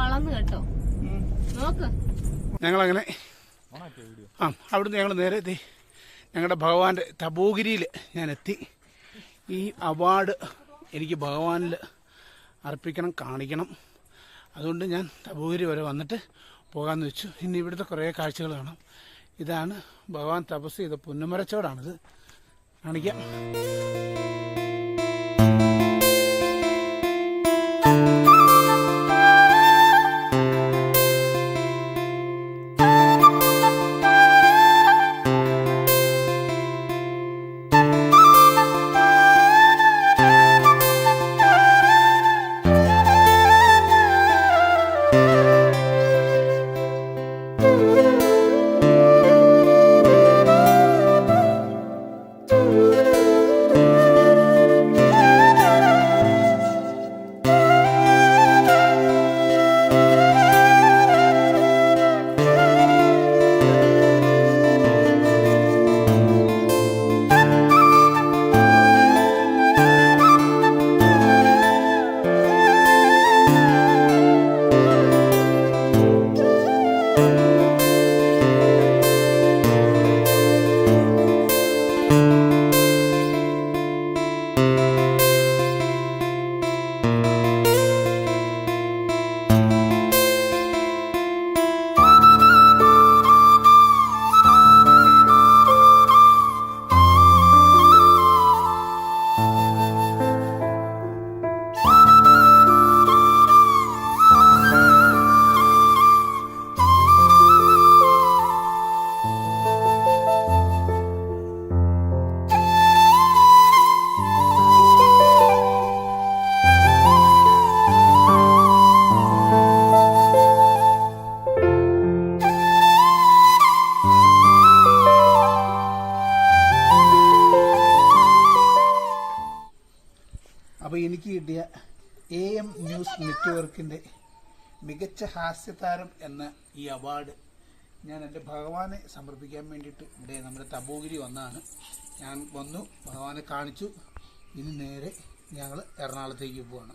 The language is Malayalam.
വളർന്നു കേട്ടോ. നോക്ക്. ഞങ്ങളങ്ങനെ ആ അവിടുന്ന് ഞങ്ങൾ നേരെ എത്തി. ഞങ്ങളുടെ ഭഗവാന്റെ തപോഗിരിയിൽ ഞാൻ എത്തി ഈ അവാർഡ് എനിക്ക് ഭഗവാനിൽ അർപ്പിക്കണം കാണിക്കണം. അതുകൊണ്ട് ഞാൻ തപോഗിരി വരെ വന്നിട്ട് പോകാമെന്ന് വെച്ചു. ഇനി ഇവിടുത്തെ കുറേ കാഴ്ചകൾ കാണാം. ഇതാണ് ഭഗവാൻ തപസ് ചെയ്ത പുന്നമരച്ചോടാണിത്. കാണിക്കാം. അപ്പോൾ എനിക്ക് കിട്ടിയ എ എം ന്യൂസ് നെറ്റ്വർക്കിന്റെ മികച്ച ഹാസ്യതാരം എന്ന ഈ അവാർഡ് ഞാൻ എന്റെ ഭഗവാനെ സമർപ്പിക്കാൻ വേണ്ടിയിട്ട് ഇവിടെ നമ്മുടെ തപോഗിരി വന്നാണ്. ഞാൻ വന്നു ഭഗവാനെ കാണിച്ചു. ഇനി നേരെ ഞങ്ങൾ എറണാകുളത്തേക്ക് പോവാണ്.